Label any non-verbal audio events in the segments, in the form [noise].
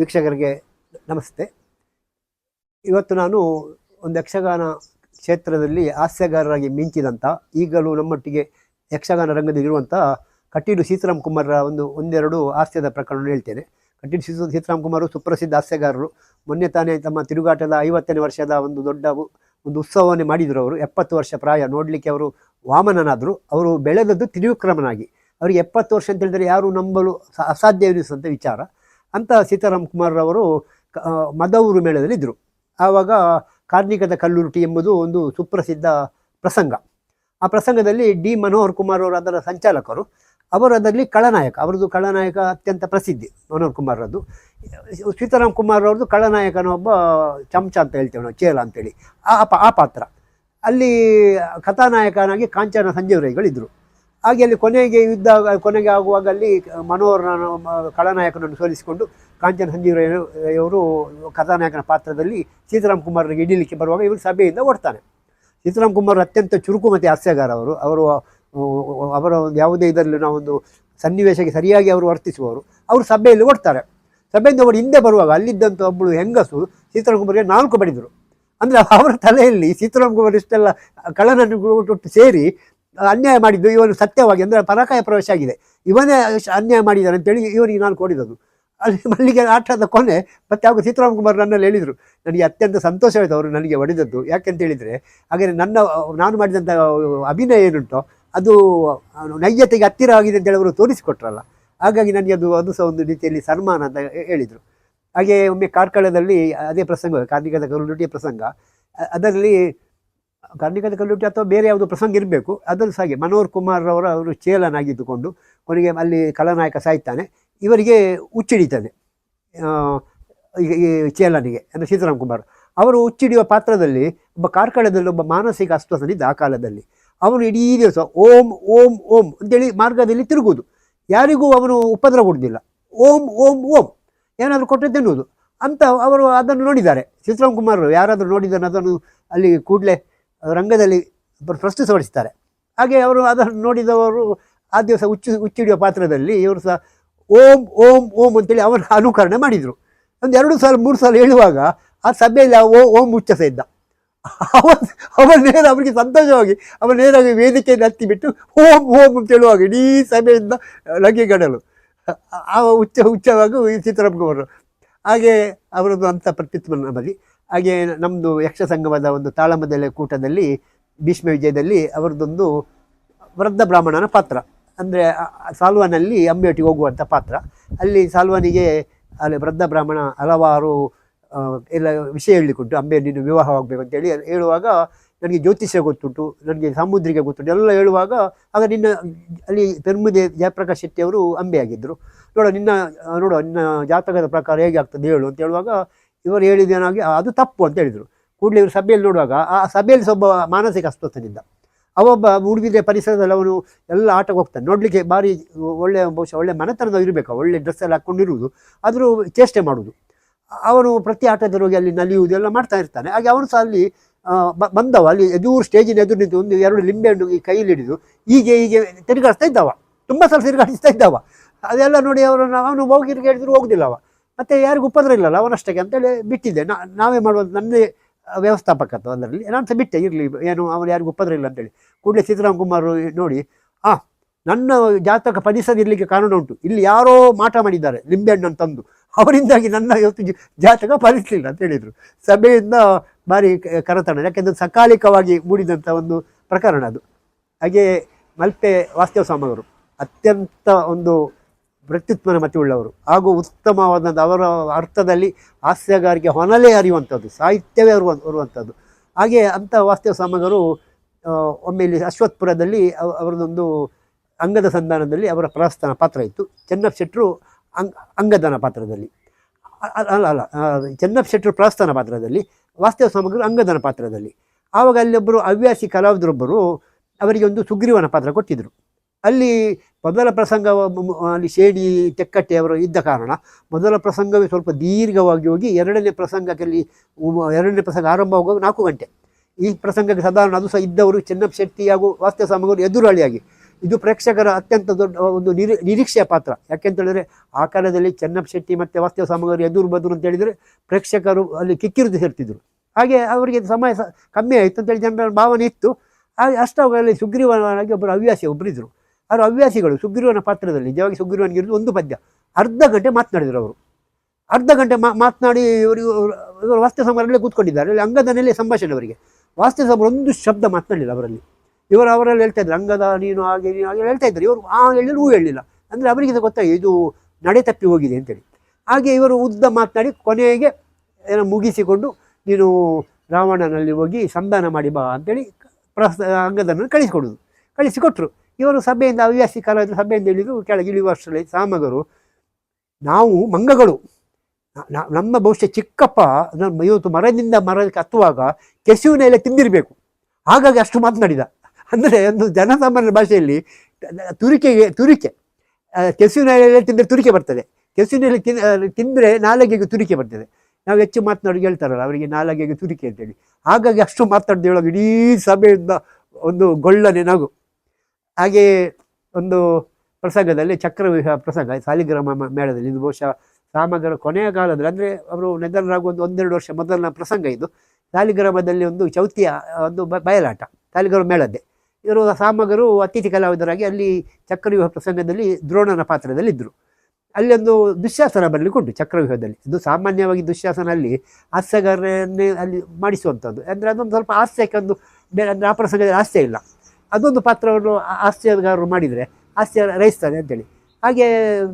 ವೀಕ್ಷಕರಿಗೆ ನಮಸ್ತೆ. ಇವತ್ತು ನಾನು ಒಂದು ಯಕ್ಷಗಾನ ಕ್ಷೇತ್ರದಲ್ಲಿ ಹಾಸ್ಯಗಾರರಾಗಿ ಮಿಂಚಿದಂಥ ಈಗಲೂ ನಮ್ಮೊಟ್ಟಿಗೆ ಯಕ್ಷಗಾನ ರಂಗದಲ್ಲಿ ಇರುವಂಥ ಕಟೀಲು ಸೀತಾರಾಮ್ ಕುಮಾರರ ಒಂದು ಒಂದೆರಡು ಹಾಸ್ಯದ ಪ್ರಕರಣ ಹೇಳ್ತೇನೆ. ಕಟೀಲು ಸೀತ ಸೀತಾರಾಮ್ ಕುಮಾರು ಸುಪ್ರಸಿದ್ಧ ಹಾಸ್ಯಗಾರರು. ಮೊನ್ನೆ ತಾನೇ ತಮ್ಮ ತಿರುಗಾಟದ ಐವತ್ತನೇ ವರ್ಷದ ಒಂದು ದೊಡ್ಡ ಒಂದು ಉತ್ಸವವನ್ನೇ ಮಾಡಿದರು ಅವರು. ಎಪ್ಪತ್ತು ವರ್ಷ ಪ್ರಾಯ. ನೋಡಲಿಕ್ಕೆ ಅವರು ವಾಮನನಾದರು. ಅವರು ಬೆಳೆದದ್ದು ತಿರುವಿಕ್ರಮನಾಗಿ. ಅವರಿಗೆ ಎಪ್ಪತ್ತು ವರ್ಷ ಅಂತ ಹೇಳಿದರೆ ಯಾರು ನಂಬಲು ಅಸಾಧ್ಯ ಎನಿಸುವಂಥ ವಿಚಾರ. ಅಂತ ಸೀತಾರಾಮ್ ಕುಮಾರ್ರವರು ಕ- ಆ, ಮದವೂರು ಮೇಳದಲ್ಲಿ ಇದ್ದರು ಆವಾಗ ಕಾರ್ಣಿಕದ ಕಲ್ಲುರುಟಿ ಎಂಬುದು ಒಂದು ಸುಪ್ರಸಿದ್ಧ ಪ್ರಸಂಗ. ಆ ಪ್ರಸಂಗದಲ್ಲಿ ಡಿ ಮನೋಹರ್ ಕುಮಾರ್ ಅವರು ಅದರ ಸಂಚಾಲಕರು. ಅವರು ಅದರಲ್ಲಿ ಕಳನಾಯಕ ಅವರದ್ದು ಕಳನಾಯಕ ಅತ್ಯಂತ ಪ್ರಸಿದ್ಧಿ ಮನೋಹರ್ ಕುಮಾರ್ರದ್ದು ಸೀತಾರಾಮ್ ಕುಮಾರ್ ಅವ್ರದ್ದು ಖಳನಾಯಕನ ಒಬ್ಬ ಚಮಚ ಅಂತ ಹೇಳ್ತೇವೆ ನಾವು ಚೇಲ ಅಂತೇಳಿ ಆ ಆ ಪಾತ್ರ. ಅಲ್ಲಿ ಕಥಾನಾಯಕನಾಗಿ ಕಾಂಚನ ಸಂಜೀವ್ ರೈಗಳಿದ್ದರು ಹಾಗೆ ಅಲ್ಲಿ ಕೊನೆಗೆ ಯುದ್ಧ ಕೊನೆಗೆ ಆಗುವಾಗ ಅಲ್ಲಿ ಮನೋಹರನ ಖಳನಾಯಕನನ್ನು ಸೋಲಿಸಿಕೊಂಡು ಕಾಂಚನ ಸಂಜೀವ್ ರೈ ಅವರು ಕಥಾನಾಯಕನ ಪಾತ್ರದಲ್ಲಿ ಸೀತಾರಾಮ್ ಕುಮಾರನಿಗೆ ಇಡೀಲಿಕ್ಕೆ ಬರುವಾಗ ಇವರು ಸಭೆಯಿಂದ ಓಡ್ತಾನೆ ಸೀತಾರಾಮ್ ಕುಮಾರ್ ಅತ್ಯಂತ ಚುರುಕು ಮತ್ತು ಹಾಸ್ಯಗಾರ ಅವರು. ಅವರು ಅವರ ಒಂದು ಯಾವುದೇ ಇದರಲ್ಲಿ ನಾವೊಂದು ಸನ್ನಿವೇಶಕ್ಕೆ ಸರಿಯಾಗಿ ಅವರು ವರ್ತಿಸುವವರು. ಅವರು ಸಭೆಯಲ್ಲಿ ಓಡ್ತಾರೆ. ಸಭೆಯಿಂದ ಅವರು ಹಿಂದೆ ಬರುವಾಗ ಅಲ್ಲಿದ್ದಂಥ ಒಬ್ಬಳು ಹೆಂಗಸು ಸೀತಾರಾಮ್ ಕುಮಾರ್ಗೆ ನಾಲ್ಕು ಬಡಿದರು. ಅಂದರೆ ಅವರ ತಲೆಯಲ್ಲಿ ಸೀತಾರಾಮ್ ಕುಮಾರ್ ಇಷ್ಟೆಲ್ಲ ಕಳನನ್ನು ಸೇರಿ ಅನ್ಯಾಯ ಮಾಡಿದ್ದು ಇವನು ಸತ್ಯವಾಗಿ ಅಂದರೆ ಪರಕಾಯ ಪ್ರವೇಶ ಆಗಿದೆ. ಇವನೇ ಅನ್ಯಾಯ ಮಾಡಿದ್ದಾನೆ ಅಂತೇಳಿ ಇವನಿಗೆ ನಾನು ಕೊಡಿದದು ಅಲ್ಲಿ ಮಲ್ಲಿಗೆ ಆಟದ ಕೊನೆ ಮತ್ತೆ ಅವಾಗ ಸೀತಾರಾಮ್ ಕುಮಾರ್ ನನ್ನಲ್ಲಿ ಹೇಳಿದರು, ನನಗೆ ಅತ್ಯಂತ ಸಂತೋಷವಾಯಿತು ಅವರು ನನಗೆ ಹೊಡೆದದ್ದು. ಯಾಕೆಂತ ಹೇಳಿದರೆ ಹಾಗೆ ನನ್ನ, ನಾನು ಮಾಡಿದಂಥ ಅಭಿನಯ ಏನುಂಟೋ ಅದು ನೈಜತೆಗೆ ಹತ್ತಿರ ಆಗಿದೆ ಅಂತೇಳಿ ಅವರು ತೋರಿಸಿಕೊಟ್ರಲ್ಲ. ಹಾಗಾಗಿ ನನಗೆ ಅದು ಅದು ಸಹ ಒಂದು ರೀತಿಯಲ್ಲಿ ಸನ್ಮಾನ ಅಂತ ಹೇಳಿದರು. ಹಾಗೆ ಒಮ್ಮೆ ಕಾರ್ಕಳದಲ್ಲಿ ಅದೇ ಪ್ರಸಂಗ ಕಾರ್ಮಿಕದ ಕರುಳುಟಿಯ ಪ್ರಸಂಗ, ಅದರಲ್ಲಿ ಕಾರ್ಣಿಕದ ಕಲ್ಲುಟ್ಟಿ ಅಥವಾ ಬೇರೆ ಯಾವುದೋ ಪ್ರಸಂಗ ಇರಬೇಕು ಅದರಲ್ಲಿ ಹಾಗೆ ಮನೋಹರ್ ಕುಮಾರ್ ಅವರ ಅವರು ಚೇಲನಾಗಿದ್ದುಕೊಂಡು ಕೊನೆಗೆ ಅಲ್ಲಿ ಖಳನಾಯಕ ಸಾಯ್ತಾನೆ ಇವರಿಗೆ ಹುಚ್ಚಿಡಿತಾನೆ ಆ, ಈ- ಚೇಲನಿಗೆ ಅಂದರೆ ಸೀತಾರಾಮ್ ಕುಮಾರ್. ಅವರು ಹುಚ್ಚಿಡಿಯುವ ಪಾತ್ರದಲ್ಲಿ ಒಬ್ಬ ಕಾರ್ಕಳದಲ್ಲಿ ಒಬ್ಬ ಮಾನಸಿಕ ಅಸ್ವಸ್ಥನಿದ್ದ ಆ ಕಾಲದಲ್ಲಿ. ಅವನು ಇಡೀ ದಿವಸ ಓಂ ಓಂ ಓಂ ಅಂತೇಳಿ ಮಾರ್ಗದಲ್ಲಿ ತಿರುಗುವುದು. ಯಾರಿಗೂ ಅವನು ಉಪದ್ರ ಕೊಡುವುದಿಲ್ಲ. ಓಂ ಓಂ ಓಂ ಏನಾದರೂ ಕೊಟ್ಟರೆ ತಿನ್ನುವುದು. ಅಂತ ಅವರು ಅದನ್ನು ನೋಡಿದ್ದಾರೆ. ಸೀತಾರಾಮ್ ಕುಮಾರ್ ಯಾರಾದರೂ ನೋಡಿದ್ದಾನೆ ಅದನ್ನು ಅಲ್ಲಿ ಕೂಡಲೇ ರಂಗದಲ್ಲಿ ಪ್ರ- ಪ್ರಸ್ತುತಪಡಿಸ್ತಾರೆ ಹಾಗೆ ಅವರು ಅದನ್ನು ನೋಡಿದವರು ಆ ದಿವಸ ಹುಚ್ಚು ಹುಚ್ಚಿಡಿಯುವ ಪಾತ್ರದಲ್ಲಿ ಇವರು ಸಹ ಓಂ ಓಂ ಓಂ ಅಂತೇಳಿ ಅವರ ಅನುಕರಣೆ ಮಾಡಿದರು. ಒಂದು ಎರಡು ಸಲ, ಮೂರು ಸಲ ಹೇಳುವಾಗ ಆ ಸಭೆಯಲ್ಲಿ ಓ, ಓಂ ಉಚ್ಚಸ ಇದ್ದ. ಅವ ಅವ ನೇರ ಅವರಿಗೆ ಸಂತೋಷವಾಗಿ ಅವ ನೇರಾಗಿ ವೇದಿಕೆಯನ್ನು ಹತ್ತಿಬಿಟ್ಟು ಓಂ ಓಂ ಅಂತ ಹೇಳುವಾಗ ಇಡೀ ಸಭೆಯಿಂದ ಲಗ್ಗೆಗಡಲು ಆ ಉಚ್ಚ ಉಚ್ಚವಾಗ ಈ ಸೀತಾರಾಮ್ ಅವರು. ಹಾಗೆ ಅವರದ್ದು ಅಂಥ ಪ್ರತಿತ್ವ ನಮ್ಮಲ್ಲಿ ಹಾಗೆ ನಮ್ಮದು ಯಕ್ಷ ಸಂಗಮದ ಒಂದು ತಾಳಮದಲೆ ಕೂಟದಲ್ಲಿ, ಭೀಷ್ಮ ವಿಜಯದಲ್ಲಿ ಅವರದೊಂದು ವೃದ್ಧ ಬ್ರಾಹ್ಮಣನ ಪಾತ್ರ. ಅಂದರೆ ಸಾಲ್ವನಲ್ಲಿ ಅಂಬೆಯೊಟ್ಟಿಗೆ ಹೋಗುವಂಥ ಪಾತ್ರ. ಅಲ್ಲಿ ಸಾಲ್ವನಿಗೆ, ಅಲ್ಲಿ ವೃದ್ಧ ಬ್ರಾಹ್ಮಣ ಹಲವಾರು ಎಲ್ಲ ವಿಷಯ ಹೇಳಿಕೊಟ್ಟು ಅಂಬೆ ನೀನು ವಿವಾಹವಾಗಬೇಕು ಅಂತೇಳಿ ಹೇಳುವಾಗ ನನಗೆ ಜ್ಯೋತಿಷ್ಯ ಗೊತ್ತುಂಟು, ನನಗೆ ಸಾಮುದ್ರಿಕ ಗೊತ್ತುಂಟು, ಎಲ್ಲ ಹೇಳುವಾಗ, ಆಗ ನಿನ್ನ, ಅಲ್ಲಿ ಪೆರ್ಮುದೆ ಜಯಪ್ರಕಾಶ್ ಶೆಟ್ಟಿಯವರು ಅಂಬೆ ಆಗಿದ್ದರು ನೋಡೋ, ನಿನ್ನ ನೋಡೋ, ನಿನ್ನ ಜಾತಕದ ಪ್ರಕಾರ ಹೇಗೆ ಆಗ್ತದೆ ಹೇಳು ಅಂತ ಹೇಳುವಾಗ ಇವರು ಹೇಳಿದ್ದೇನಾಗಿ "ಆ, ಅದು ತಪ್ಪು ಅಂತ ಹೇಳಿದರು. ಕೂಡಲೇ ಇವರು ಸಭೆಯಲ್ಲಿ ನೋಡುವಾಗ ಆ ಸಭೆಯಲ್ಲಿ ಒಬ್ಬ ಮಾನಸಿಕ ಅಸ್ವಸ್ಥನಿದ್ದ. ಅವೊಬ್ಬ ಉಡುಗಿದ್ರೆ ಪರಿಸರದಲ್ಲಿ ಅವನು ಎಲ್ಲ ಆಟಕ್ಕೆ ಹೋಗ್ತಾನೆ. ನೋಡಲಿಕ್ಕೆ ಭಾರಿ ಒಳ್ಳೆಯ ಬಹುಶಃ ಒಳ್ಳೆ ಮನೆತನದ ಇರಬೇಕು. ಒಳ್ಳೆ ಡ್ರೆಸ್ ಎಲ್ಲ ಹಾಕ್ಕೊಂಡಿರುವುದು ಆದರೂ ಚೇಷ್ಟೆ ಮಾಡುವುದು. ಅವನು ಪ್ರತಿ ಆಟದವರಿಗೆ ಅಲ್ಲಿ ನಲಿಯುವುದು ಎಲ್ಲ ಮಾಡ್ತಾ ಇರ್ತಾನೆ. ಹಾಗೆ ಅವನು ಸಹ ಅಲ್ಲಿ ಬಂದವ. ಅಲ್ಲಿ ಎದುರು ಸ್ಟೇಜಿನ ಎದುರು ನಿಂತು ಒಂದು ಎರಡು ಲಿಂಬೆ ಹಣ್ಣು ಈ ಕೈಯಲ್ಲಿ ಹಿಡಿದು ಹೀಗೆ ಹೀಗೆ ತಿರುಗಾಡಿಸ್ತಾ ಇದ್ದಾವ. ತುಂಬ ಸಲ ತಿರುಗಾಡಿಸ್ತಾ ಇದ್ದಾವ. ಅದೆಲ್ಲ ನೋಡಿ ಅವರನ್ನು ಅವನು ಹೋಗಿರ್ಗೆ ಹೇಳಿದ್ರು ಹೋಗುದಿಲ್ಲ ಮತ್ತೆ ಯಾರಿಗೂ ಉಪದ್ರ ಇಲ್ಲಲ್ಲ, ಅವನಷ್ಟಕ್ಕೆ ಅಂತೇಳಿ ಬಿಟ್ಟಿದ್ದೆ. ನಾವೇ ಮಾಡುವಂಥ ನನ್ನದೇ ವ್ಯವಸ್ಥಾಪಕತ್ವ ಅದರಲ್ಲಿ. ನಾನು ಸಹ ಬಿಟ್ಟೆ, ಇರಲಿ, ಏನು, ಅವನು ಯಾರಿಗೂ ಉಪದ್ರ ಇಲ್ಲ ಅಂತೇಳಿ. ಕೂಡಲೇ ಸೀತಾರಾಮ್ ಕುಮಾರ್ ನೋಡಿ, ಆ, ನನ್ನ ಜಾತಕ ಫಲಿಸದಿರಲಿಕ್ಕೆ ಕಾರಣ ಉಂಟು. ಇಲ್ಲಿ ಯಾರೋ ಮಾಟ ಮಾಡಿದ್ದಾರೆ ಲಿಂಬೆಹಣ್ಣನ್ನು ತಂದು ಅವರಿಂದಾಗಿ ನನ್ನ ಇವತ್ತು ಜಾತಕ ಫಲಿಸಲಿಲ್ಲ ಅಂತ ಹೇಳಿದರು. ಸಭೆಯಿಂದ ಭಾರಿ ಕರತಣ ಯಾಕೆಂದರೆ ಸಕಾಲಿಕವಾಗಿ ಮೂಡಿದಂಥ ಒಂದು ಪ್ರಕರಣ ಅದು. ಹಾಗೆ ಮಲ್ಪೆ ವಾಸ್ತವ ಸ್ವಾಮಿಯವರು ಅತ್ಯಂತ ಒಂದು ವ್ಯಕ್ತಿತ್ವನ ಮತಿ ಉಳ್ಳವರು. ಹಾಗೂ ಉತ್ತಮವಾದಂಥ ಅವರ ಅರ್ಥದಲ್ಲಿ ಹಾಸ್ಯಗಾರಿಕೆ ಹೊನಲೇ ಅರಿಯುವಂಥದ್ದು ಸಾಹಿತ್ಯವೇ ಅರುವ ಬರುವಂಥದ್ದು ಹಾಗೆ ಅಂಥ ವಾಸ್ತವ ಸಾಮಗರು ಒಮ್ಮೆ ಇಲ್ಲಿ ಅಶ್ವತ್ಪುರದಲ್ಲಿ ಅವ- ಅವರದೊಂದು ಅಂಗದ ಸಂಧಾನದಲ್ಲಿ ಅವರ ಪ್ರಸ್ಥಾನ ಪಾತ್ರ ಇತ್ತು. ಚೆನ್ನಪ್ಪ ಶೆಟ್ಟರು ಅಂಗ್, ಅಂಗದನ ಪಾತ್ರದಲ್ಲಿ. ಅಲ್ಲ ಅಲ್ಲ ಚೆನ್ನಪ್ಪ ಶೆಟ್ಟರು ಪ್ರಸ್ಥಾನ ಪಾತ್ರದಲ್ಲಿ, ವಾಸ್ತವ ಸಾಮಗ್ರಿ ಅಂಗದನ ಪಾತ್ರದಲ್ಲಿ. ಆವಾಗ ಅಲ್ಲೊಬ್ಬರು ಹವ್ಯಾಸಿ ಕಲಾವಿದರೊಬ್ಬರು ಅವರಿಗೆ ಒಂದು ಸುಗ್ರೀವನ ಪಾತ್ರ ಕೊಟ್ಟಿದ್ದರು ಅಲ್ಲಿ ಮೊದಲ ಪ್ರಸಂಗ ಅಲ್ಲಿ ಶೇಡಿ ತೆಕ್ಕಟ್ಟೆ ಅವರು ಇದ್ದ ಕಾರಣ ಮೊದಲ ಪ್ರಸಂಗವೇ ಸ್ವಲ್ಪ ದೀರ್ಘವಾಗಿ ಹೋಗಿ ಎರಡನೇ ಪ್ರಸಂಗಕ್ಕೆ ಅಲ್ಲಿ ಎರಡನೇ ಪ್ರಸಂಗ ಆರಂಭ ಆಗುವಾಗ ನಾಲ್ಕು ಗಂಟೆ. ಈ ಪ್ರಸಂಗಕ್ಕೆ ಸಾಧಾರಣ ಅದು ಸಹ ಇದ್ದವರು ಚೆನ್ನಪ್ಪ ಶೆಟ್ಟಿ ಹಾಗೂ ವಾಸ್ತವ ಸಾಮಗ್ರಿ ಎದುರಾಳಿಯಾಗಿ. ಇದು ಪ್ರೇಕ್ಷಕರ ಅತ್ಯಂತ ದೊಡ್ಡ ಒಂದು ನಿರಿ ನಿರೀಕ್ಷೆಯ ಪಾತ್ರ. ಯಾಕೆಂತ ಹೇಳಿದ್ರೆ ಆ ಕಾಲದಲ್ಲಿ ಚೆನ್ನಪ್ಪ ಶೆಟ್ಟಿ ಮತ್ತು ವಾಸ್ತವ ಸಾಮಗ್ರಿ ಎದುರು ಬದುರು ಅಂತ ಹೇಳಿದರೆ ಪ್ರೇಕ್ಷಕರು ಅಲ್ಲಿ ಕಿಕ್ಕಿರಿದು ಸೇರ್ತಿದ್ರು. ಹಾಗೆ ಅವರಿಗೆ ಸಮಯ ಕಮ್ಮಿ ಆಯಿತು ಅಂತೇಳಿ ಜನರ ಭಾವನೆ ಇತ್ತು. ಹಾಗೆ ಅಷ್ಟಾಗಲ್ಲಿ ಸುಗ್ರೀವನಾಗಿ ಒಬ್ಬರು ಹವ್ಯಾಸಿ ಒಬ್ಬರಿದ್ದರು ಅವರು ಹವ್ಯಾಸಿಗಳು ಸುಗ್ರೀವನ ಪಾತ್ರದಲ್ಲಿ, ನಿಜವಾಗಿ ಸುಗ್ರೀವನಿಗಿರೋದು ಒಂದು ಪದ್ಯ. ಅರ್ಧ ಗಂಟೆ ಮಾತನಾಡಿದರು ಅವರು. ಅರ್ಧ ಗಂಟೆ ಮಾ, ಮಾತನಾಡಿ ಇವರಿಗೆ ಇವರು ವಾಸ್ತವ ಸಮರಲ್ಲೇ ಕೂತ್ಕೊಂಡಿದ್ದಾರೆ. ಅಲ್ಲಿ ಅಂಗದನಲ್ಲೇ ಸಂಭಾಷಣೆ ಅವರಿಗೆ. ವಾಸ್ತು ಸಮರ ಒಂದು ಶಬ್ದ ಮಾತನಾಡಲಿಲ್ಲ ಅವರಲ್ಲಿ. ಇವರು ಅವರಲ್ಲಿ ಹೇಳ್ತಾ ಇದ್ರು, ಅಂಗದ ನೀನು ಹಾಗೆ ನೀನು ಹಾಗೆ ಹೇಳ್ತಾ ಇದ್ದಾರೆ ಇವರು ಆ ಹೇಳಿದ್ರು ಹೂ ಹೇಳಿಲ್ಲ. ಅಂದರೆ ಅವರಿಗೆ ಸಹ ಗೊತ್ತಾಗಿ ಇದು ನಡೆ ತಪ್ಪಿ ಹೋಗಿದೆ ಅಂತೇಳಿ. ಹಾಗೆ ಇವರು ಉದ್ದ ಮಾತನಾಡಿ, ಕೊನೆಗೆ ಏನೋ ಮುಗಿಸಿಕೊಂಡು, ನೀನು ರಾವಣನಲ್ಲಿ ಹೋಗಿ ಸಂಧಾನ ಮಾಡಿ ಬಾ ಅಂತೇಳಿ ಪ್ರಸ್ತ ಅಂಗದನ್ನು ಕಳಿಸಿಕೊಡೋದು. ಕಳಿಸಿಕೊಟ್ರು. ಇವರು ಸಭೆಯಿಂದ ಹವ್ಯಾಸಿ ಕಾಲದ ಸಭೆಯಿಂದ ಇಳಿದು ಕೆಳಗೆ ಇಳಿಯುವಷ್ಟರಲ್ಲಿ ಸಾಮಗರು. ನಾವು ಮಂಗಗಳು. ನಮ್ಮ ಬಹುಶಃ ಚಿಕ್ಕಪ್ಪ ಇವತ್ತು ಮರದಿಂದ ಮರಕ್ಕೆ ಹತ್ತುವಾಗ ಎಲೆ ತಿಂದಿರಬೇಕು. ಹಾಗಾಗಿ ಅಷ್ಟು ಮಾತನಾಡಿದ. ಅಂದರೆ ಒಂದು ಜನಸಾಮಾನ್ಯ ಭಾಷೆಯಲ್ಲಿ, ತುರಿಕೆಗೆ, ತುರಿಕೆ. ಕೆಸುವಿನ ಎಲೆ ತಿಂದರೆ ತುರಿಕೆ ಬರ್ತದೆ. ಕೆಸುವಿನ ಎಲೆ ತಿನ್ ತಿಂದರೆ ನಾಲಗೆಗೆ ತುರಿಕೆ ಬರ್ತದೆ. ನಾವು ಹೆಚ್ಚು ಮಾತನಾಡಿ ಹೇಳ್ತಾರಲ್ಲ, ಅವರಿಗೆ ನಾಲಗೆಗೆ ತುರಿಕೆ ಅಂತೇಳಿ. ಹಾಗಾಗಿ ಅಷ್ಟು ಮಾತನಾಡ್ದೇಳೋದು ಇಡೀ ಸಭೆಯಿಂದ ಒಂದು ಗೊಳ್ಳನೆ ನಗು. ಹಾಗೆ ಒಂದು ಪ್ರಸಂಗದಲ್ಲಿ ಚಕ್ರವ್ಯೂಹ ಪ್ರಸಂಗ, ಸಾಲಿಗ್ರಾಮ ಮೇಳದಲ್ಲಿ ಇದು ಬಹುಶಃ ಸಾಮಗ್ರ ಕೊನೆಯ ಕಾಲದಲ್ಲಿ, ಅಂದರೆ ಅವರು ನಿಧನರಾಗುವ ಒಂದು ಒಂದೆರಡು ವರ್ಷ ಮೊದಲಿನ ಪ್ರಸಂಗ ಇದು. ಸಾಲಿಗ್ರಾಮದಲ್ಲಿ ಒಂದು ಚೌತಿಯ ಒಂದು ಬಯಲಾಟ, ಸಾಲಿಗ್ರಾಮ ಮೇಳದ್ದೇ. ಇವರು ಸಾಮಗರು ಅತಿಥಿ ಕಲಾವಿದರಾಗಿ ಅಲ್ಲಿ ಚಕ್ರವ್ಯೂಹ ಪ್ರಸಂಗದಲ್ಲಿ ದ್ರೋಣನ ಪಾತ್ರದಲ್ಲಿ ಇದ್ದರು ಅಲ್ಲಿ ಒಂದು ದುಶ್ಯಾಸನ ಬರಲಿಕ್ಕೆ ಉಂಟು ಚಕ್ರವ್ಯೂಹದಲ್ಲಿ. ಇದು ಸಾಮಾನ್ಯವಾಗಿ ದುಶ್ಯಾಸನ ಅಲ್ಲಿ ಹಾಸ್ಯಗಾರನ್ನೇ ಅಲ್ಲಿ ಮಾಡಿಸುವಂಥದ್ದು. ಅಂದರೆ ಅದೊಂದು ಸ್ವಲ್ಪ ಹಾಸ್ಯಕ್ಕೆ ಒಂದು ಅಂದರೆ ಆ ಪ್ರಸಂಗದಲ್ಲಿ ಹಾಸ್ಯ ಇಲ್ಲ. ಅದೊಂದು ಪಾತ್ರವನ್ನು ಹಾಸ್ಯಗಾರರು ಮಾಡಿದರೆ, ಹಾಸ್ಯ ರಹಿಸ್ತಾರೆ ಅಂತೇಳಿ. ಹಾಗೆ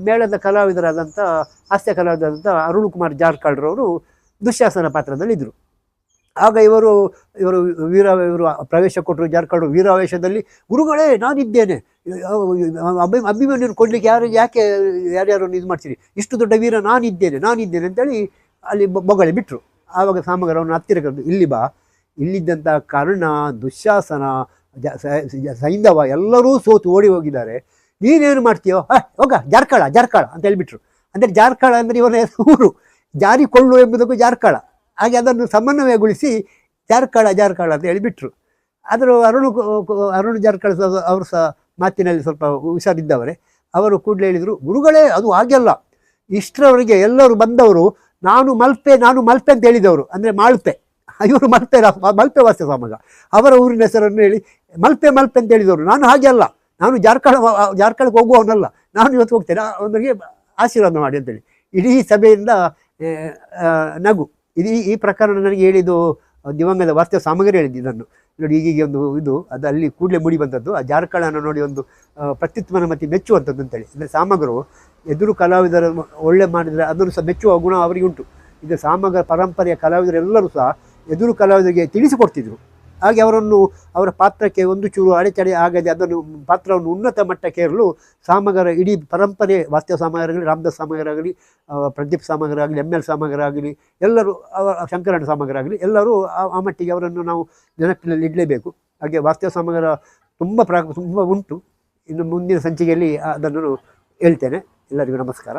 ಮೇಳದ ಕಲಾವಿದರಾದಂಥ ಹಾಸ್ಯ ಕಲಾವಿದರಾದಂಥ ಅರುಣ್ ಕುಮಾರ್ ಜಾರ್ಕಾಳ್ರವರು ದುಶ್ಯಾಸನ ಪಾತ್ರದಲ್ಲಿ ಇದ್ದರು ಆಗ ಇವರು ಇವರು ವೀರ, ಇವರು ಪ್ರವೇಶ ಕೊಟ್ಟರು ಜಾರ್ಖಂಡ್ ವೀರಾವೇಶದಲ್ಲಿ, ಗುರುಗಳೇ, ನಾನಿದ್ದೇನೆ. ಅಭಿ ಅಭಿಮನ್ಯರು ಕೊಡ್ಲಿಕ್ಕೆ ಯಾರು, ಯಾಕೆ ಯಾರ್ಯಾರು ಇದು ಮಾಡ್ತೀರಿ? ಇಷ್ಟು ದೊಡ್ಡ ವೀರ ನಾನಿದ್ದೇನೆ ನಾನಿದ್ದೇನೆ ಅಂತೇಳಿ ಅಲ್ಲಿ ಬೊಗಳೆ ಬಿಟ್ಟರು ಆವಾಗ ಸಾಮಗ್ರವನ್ನು ಹತ್ತಿರ ಕರೆದು, ಇಲ್ಲಿ ಬಾ. ಇಲ್ಲಿದ್ದಂಥ ಕರ್ಣ, ದುಶ್ಯಾಸನ ಸೈಂಧವ ಎಲ್ಲರೂ ಸೋತು ಓಡಿ ಹೋಗಿದ್ದಾರೆ. ನೀನೇನು ಮಾಡ್ತೀಯೋ? ಹ, ಹೋಗ, ಜಾರ್ಕಾಳ ಜಾರ್ಕಾಳ ಅಂತ ಹೇಳಿಬಿಟ್ರು. ಅಂದರೆ ಜಾರ್ಕಾಳ ಅಂದರೆ ಇವನ ಊರು. ಜಾರಿಕೊಳ್ಳು ಎಂಬುದಕ್ಕೂ ಜಾರ್ಕಾಳ. ಹಾಗೆ ಅದನ್ನು ಸಮನ್ವಯಗೊಳಿಸಿ ಜಾರ್ಕಾಳ ಜಾರ್ಕಾಳ ಅಂತ ಹೇಳಿಬಿಟ್ರು. ಆದರೂ ಅರುಣ್ ಅರುಣ್ ಜಾರ್ಕಾಳ ಅವರು ಸಹ ಮಾತಿನಲ್ಲಿ ಸ್ವಲ್ಪ ಹುಷಾರಿದ್ದವರೇ. ಅವರು ಕೂಡಲೇ ಹೇಳಿದರು, ಗುರುಗಳೇ, ಅದು ಹಾಗೆಲ್ಲ. ಇಷ್ಟರವರೆಗೆ ಎಲ್ಲರೂ ಬಂದವರು, ನಾನು ಮಲ್ಪೆ ನಾನು ಮಲ್ಪೆ ಅಂತ ಹೇಳಿದವರು. ಅಂದರೆ ಮಾಳ್ಪೆ. [laughs] ಇವರು ಮಲ್ಪೆ ಮಲ್ಪೆ ವಾಸ್ಯ ಸಮಾಜ. ಅವರ ಊರಿನ ಹೆಸರನ್ನು ಹೇಳಿ, ಮಲ್ಪೆ ಮಲ್ಪೆ ಅಂತ ಹೇಳಿದವರು. ನಾನು ಹಾಗೆ ಅಲ್ಲ. ನಾನು ಜಾರ್ಖಂಡ್ ಜಾರ್ಖಂಡ್ಗೆ ಹೋಗುವವನಲ್ಲ. ನಾನು ಇವತ್ತು ಹೋಗ್ತೇನೆ. ಅವನಿಗೆ ಆಶೀರ್ವಾದ ಮಾಡಿ ಅಂತೇಳಿ. ಇಡೀ ಸಭೆಯಿಂದ ನಗು. ಇದು ಈ- ಪ್ರಕರಣ ನನಗೆ ಹೇಳಿದ್ದು ದಿವಂಗದ ವಾರ್ತೆ ಸಾಮಗ್ರಿ ಹೇಳಿದ್ದು ಇದನ್ನು. ನೋಡಿ, ಈಗೀಗ ಒಂದು ಇದು, ಅದು ಅಲ್ಲಿ ಕೂಡಲೇ ಮೂಡಿ ಬಂದದ್ದು. ಆ ಜಾರ್ಖಂಡನ್ನು ನೋಡಿ ಒಂದು ಪ್ರತ್ಯುತ್ಮನ ಮತ್ತು ಮೆಚ್ಚುವಂಥದ್ದು ಅಂತೇಳಿ. ಅಂದರೆ ಸಾಮಗರು, ಎದುರು ಕಲಾವಿದರ ಒಳ್ಳೆ ಮಾಡಿದರೆ ಅದನ್ನು ಸಹ ಮೆಚ್ಚುವ ಗುಣ ಅವರಿಗೆ ಉಂಟು ಇದು ಸಾಮಗ್ರ ಪರಂಪರೆಯ ಕಲಾವಿದರೆಲ್ಲರೂ ಸಹ ಎದುರು ಕಲಾವಿದರಿಗೆ ತಿಳಿಸಿಕೊಡ್ತಿದ್ರು. ಹಾಗೆ ಅವರನ್ನು ಅವರ ಪಾತ್ರಕ್ಕೆ ಒಂದು ಚೂರು ಅಡೆತಡೆ ಆಗದೆ ಅದನ್ನು ಪಾತ್ರವನ್ನು ಉನ್ನತ ಮಟ್ಟಕ್ಕೆ ಏರಲು ಸಾಮಗ್ರ ಇಡೀ ಪರಂಪರೆ, ವಾಸ್ತವ ಆಗಲಿ ರಾಮದಾಸ್ ಸಾಮಗ್ರಿ ಆಗಲಿ ಪ್ರದೀಪ್ ಆಗಲಿ ಎಂ ಎಲ್ ಸಾಮಗರಾಗಲಿ, ಎಲ್ಲರೂ ಅವರ ಶಂಕರಣ್ಣ ಆಗಲಿ ಎಲ್ಲರೂ ಆ- ಆ ಮಟ್ಟಿಗೆ ಅವರನ್ನು ನಾವು ನೆನಪಿನಲ್ಲಿ ಇಡಲೇಬೇಕು. ಹಾಗೆ ವಾಸ್ತವ ಸಾಮಗ್ರ ತುಂಬ ಪ್ರಾ ತುಂಬ ಉಂಟು. ಇನ್ನು ಮುಂದಿನ ಸಂಚಿಕೆಯಲ್ಲಿ ಅದನ್ನು ಹೇಳ್ತೇನೆ. ಎಲ್ಲರಿಗೂ ನಮಸ್ಕಾರ.